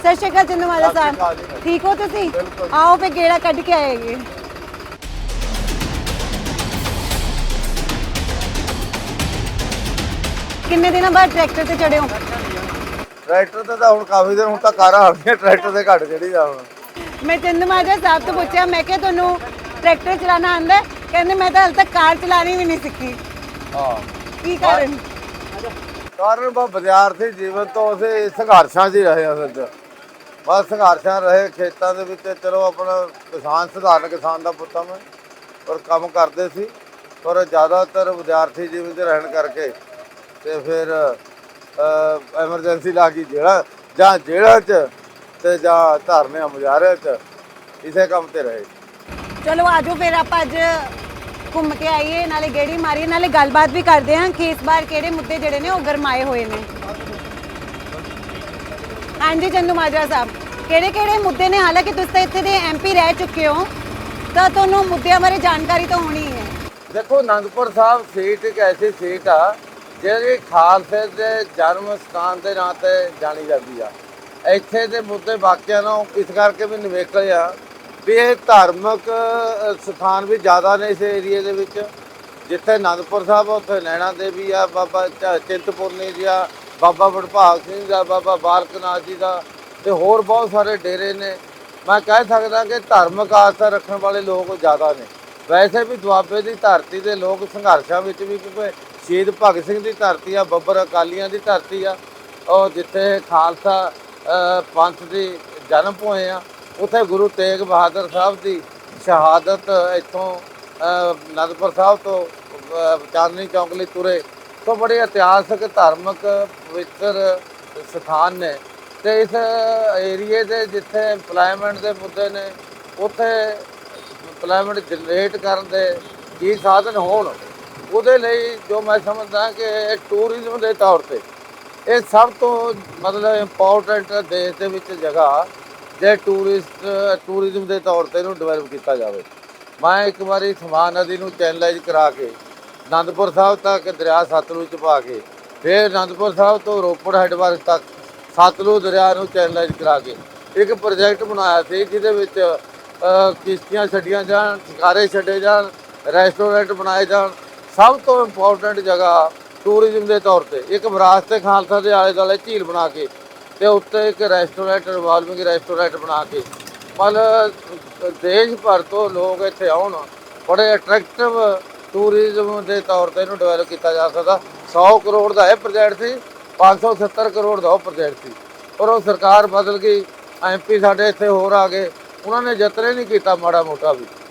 ਸਤਿ ਸ਼੍ਰੀ ਅਕਾਲ ਚੰਦੂ ਅਕਾਲ ਸਾਹਿਬ। ਠੀਕ ਹੋ ਤੁਸੀਂ। ਆਓ ਫੇ ਗੇੜਾ ਕੱਢ ਕੇ ਆਏਗੇ। ਕਿੰਨੇ ਦਿਨਾਂ ਬਾਅਦ ਟਰੈਕਟਰ ਤੇ ਚੜਿਓ ਟਰੈਕਟਰ ਤੇ ਤਾਂ ਹੁਣ ਕਾਫੀ ਦਿਨ ਹੁਣ ਤਾਂ ਕਾਰਾਂ ਆ ਗਈਆਂ ਟਰੈਕਟਰ ਤੇ ਘੱਟ ਜਿਹੜੀ ਆ ਹੁਣ। ਮੈਂ ਚੰਦੂ ਮਾਜਰਾ ਸਾਹਿਬ ਤੋਂ ਪੁੱਛਿਆ ਮੈਂ ਕਿਹਾ ਤੁਹਾਨੂੰ ਟਰੈਕਟਰ ਚਲਾਉਣਾ ਆਉਂਦਾ ਹੈ? ਕਹਿੰਦੇ ਮੈਂ ਤਾਂ ਹਾਲੇ ਤੱਕ ਕਾਰ ਚਲਾਣੀ ਵੀ ਨਹੀਂ ਸਿੱਖੀ। ਹਾਂ। ਕੀ ਕਾਰਨ? ਕਾਰਨ ਬਾ ਵਿਦਿਆਰਥੀ ਜੀਵਨ ਤੋਂ ਅਸੀਂ ਸੰਘਰਸ਼ਾਂ 'ਚ ਹੀ ਰਹੇ ਹਾਂ ਫਿਰ ਬਸ ਸੰਘਰਸ਼ਾਂ ਰਹੇ, ਖੇਤਾਂ ਦੇ ਵਿੱਚ ਚਲੋ ਆਪਣਾ ਕਿਸਾਨ, ਸਧਾਰਨ ਕਿਸਾਨ ਦਾ ਪੁੱਤਾਂ ਮੈਂ ਪਰ ਕੰਮ ਕਰਦੇ ਸੀ ਪਰ ਜ਼ਿਆਦਾਤਰ ਵਿਦਿਆਰਥੀ ਜੀਵਨ 'ਚ ਰਹਿਣ ਕਰਕੇ ਤੇ ਫਿਰ ਐਮਰਜੈਂਸੀ ਲਾ ਗਈ ਜਿਹੜਾ ਜਾਂ ਜੇਲ੍ਹਾਂ 'ਚ ਤੇ ਜਾਂ ਧਰਨੇ ਮੁਜ਼ਾਹਰੇ 'ਚ, ਇਸੇ ਕੰਮ ਤੇ ਰਹੇ। ਚਲੋ ਆਜੋ ਫਿਰ ਆਪਾਂ ਅੱਜ ਘੁੰਮ ਕੇ ਆਈਏ, ਨਾਲੇ ਗੇੜੀ ਮਾਰੀਏ, ਨਾਲੇ ਗੱਲਬਾਤ ਵੀ ਕਰਦੇ ਹਾਂ ਕਿ ਇਸ ਵਾਰ ਕਿਹੜੇ ਮੁੱਦੇ ਜਿਹੜੇ ਨੇ ਉਹ ਗਰਮਾਏ ਹੋਏ ਨੇ। ਹਾਂਜੀ, ਚੰਦੂ ਮਾਜਰਾ ਸਾਹਿਬ। ਕਿਹੜੇ ਕਿਹੜੇ ਮੁੱਦੇ ਨੇ? ਹਾਲਾਂਕਿ ਤੁਸੀਂ ਤਾਂ ਇੱਥੇ ਦੇ ਐਮਪੀ ਰਹਿ ਚੁੱਕੇ ਹੋ, ਤਾਂ ਤੁਹਾਨੂੰ ਮੁੱਦਿਆਂ ਬਾਰੇ ਜਾਣਕਾਰੀ ਤਾਂ ਹੋਣੀ ਹੈ ਦੇਖੋ, ਅਨੰਦਪੁਰ ਸਾਹਿਬ ਸੀਟ ਇੱਕ ਐਸੀ ਸੀਟ ਆ, ਜਿਹੜੀ ਖਾਲਸੇ ਦੇ ਜਨਮ ਸਥਾਨ ਦੇ ਨਾਂ ਤੇ ਜਾਣੀ ਜਾਂਦੀ ਆ। ਇੱਥੇ ਦੇ ਮੁੱਦੇ ਵਾਕਿਆ ਨੂੰ ਇਸ ਕਰਕੇ ਵੀ ਨਿਵੇਕਲੇ ਆ ਵੀ ਇਹ ਧਾਰਮਿਕ ਸਥਾਨ ਵੀ ਜ਼ਿਆਦਾ ਨੇ ਇਸ ਏਰੀਏ ਦੇ ਵਿੱਚ। ਜਿੱਥੇ ਅਨੰਦਪੁਰ ਸਾਹਿਬ ਉੱਥੇ ਨੈਣਾ ਦੇਵੀ ਆ, ਬਾਬਾ ਚ- ਚਿੰਤਪੁਰਨੀ ਜੀ ਆ ਬਾਬਾ ਵਡਭਾਗ ਸਿੰਘ ਦਾ ਬਾਬਾ ਬਾਲਕ ਨਾਥ ਜੀ ਦਾ ਤੇ ਹੋਰ ਬਹੁਤ ਸਾਰੇ ਡੇਰੇ ਨੇ। ਮੈਂ ਕਹਿ ਸਕਦਾ ਕਿ ਧਾਰਮਿਕ ਆਸਥਾ ਰੱਖਣ ਵਾਲੇ ਲੋਕ ਜ਼ਿਆਦਾ ਨੇ। ਵੈਸੇ ਵੀ ਦੁਆਬੇ ਦੀ ਧਰਤੀ ਦੇ ਲੋਕ ਸੰਘਰਸ਼ਾਂ ਵਿੱਚ ਵੀ ਕਿਉਂਕਿ ਸ਼ਹੀਦ ਭਗਤ ਸਿੰਘ ਦੀ ਧਰਤੀ ਆ ਬੱਬਰ ਅਕਾਲੀਆਂ ਦੀ ਧਰਤੀ ਆ ਉਹ ਜਿੱਥੇ ਖਾਲਸਾ ਪੰਥ ਦੀ ਜਨਮ ਹੋਏ ਆ ਉੱਥੇ ਗੁਰੂ ਤੇਗ ਬਹਾਦਰ ਸਾਹਿਬ ਦੀ ਸ਼ਹਾਦਤ ਇੱਥੋਂ ਅ, ਅਨੰਦਪੁਰ ਸਾਹਿਬ ਤੋਂ ਅ, ਚਾਂਦਨੀ ਚੌਂਕ ਲਈ ਤੁਰੇ। ਤੋਂ ਬੜੇ ਇਤਿਹਾਸਕ, ਧਾਰਮਿਕ, ਪਵਿੱਤਰ ਸਥਾਨ ਨੇ ਤੇ ਇਸ ਏਰੀਏ ਦੇ ਜਿੱਥੇ ਏਮਪਲੋਇਮੈਂਟ ਦੇ ਮੁੱਦੇ ਨੇ, ਉੱਥੇ ਏਮਪਲੋਇਮੈਂਟ ਜਨਰੇਟ ਕਰਨ ਦੇ ਕੀ ਸਾਧਨ ਹੋਣ, ਉਹਦੇ ਲਈ ਜੋ ਮੈਂ ਸਮਝਦਾ ਕਿ ਟੂਰਿਜ਼ਮ ਦੇ ਤੌਰ ਤੇ ਇਹ ਸਭ ਤੋਂ ਮਤਲਬ ਇੰਪੋਰਟੈਂਟ ਦੇਸ਼ ਦੇ ਵਿੱਚ ਜਗ੍ਹਾ ਜੇ ਟੂਰਿਸਟ ਟੂਰਿਜ਼ਮ ਦੇ ਤੌਰ ਤੇ ਇਹਨੂੰ ਡਿਵੈਲਪ ਕੀਤਾ ਜਾਵੇ। ਮੈਂ ਇੱਕ ਵਾਰੀ ਸਮਾਨ ਨਦੀ ਨੂੰ ਚੈਨਲਾਈਜ਼ ਕਰਾ ਕੇ ਅਨੰਦਪੁਰ ਸਾਹਿਬ ਤੱਕ ਦਰਿਆ ਸਤਲੁਜ ਚ ਪਾ ਕੇ, ਫਿਰ ਅਨੰਦਪੁਰ ਸਾਹਿਬ ਤੋਂ ਰੋਪੜ ਹੈਡਵਾਰ ਤੱਕ ਸਤਲੁਜ ਦਰਿਆ ਨੂੰ ਚੈਨਲਾਈਜ਼ ਕਰਾ ਕੇ, ਇੱਕ ਪ੍ਰੋਜੈਕਟ ਬਣਾਇਆ ਸੀ ਜਿਹਦੇ ਵਿੱਚ ਕਿਸ਼ਤੀਆਂ ਛੱਡੀਆਂ ਜਾਣ, ਸ਼ਿਕਾਰੇ ਛੱਡੇ ਜਾਣ ਰੈਸਟੋਰੈਂਟ ਬਣਾਏ ਜਾਣ, ਸਭ ਤੋਂ ਇੰਪੋਰਟੈਂਟ ਜਗ੍ਹਾ ਟੂਰਿਜ਼ਮ ਦੇ ਤੌਰ ਤੇ, ਇੱਕ ਵਿਰਾਸਤ ਖਾਲਸਾ ਦੇ ਆਲੇ ਦੁਆਲੇ ਝੀਲ ਬਣਾ ਕੇ, ਤੇ ਉੱਤੇ ਇੱਕ ਰੈਸਟੋਰੈਂਟ ਰਿਵਾਲਵਿੰਗ ਰੈਸਟੋਰੈਂਟ ਬਣਾ ਕੇ ਮਤਲਬ ਦੇਸ਼ ਭਰ ਤੋਂ ਲੋਕ ਇੱਥੇ ਆਉਣ, ਬੜੇ ਅਟਰੈਕਟਿਵ ਟੂਰਿਜ਼ਮ ਦੇ ਤੌਰ ਤੇ ਇਹਨੂੰ ਡਿਵੈਲਪ ਕੀਤਾ ਜਾ ਸਕਦਾ। 100 ਕਰੋੜ ਦਾ ਇਹ ਪ੍ਰੋਜੈਕਟ ਸੀ 570 ਕਰੋੜ ਦਾ ਉਹ ਪ੍ਰੋਜੈਕਟ ਸੀ। ਪਰ ਉਹ ਸਰਕਾਰ ਬਦਲ ਗਈ ਐਮਪੀ ਸਾਡੇ ਇੱਥੇ ਹੋਰ ਆ ਗਏ। ਉਹਨਾਂ ਨੇ ਯਤਨ ਨਹੀਂ ਕੀਤਾ ਮਾੜਾ ਮੋਟਾ ਵੀ।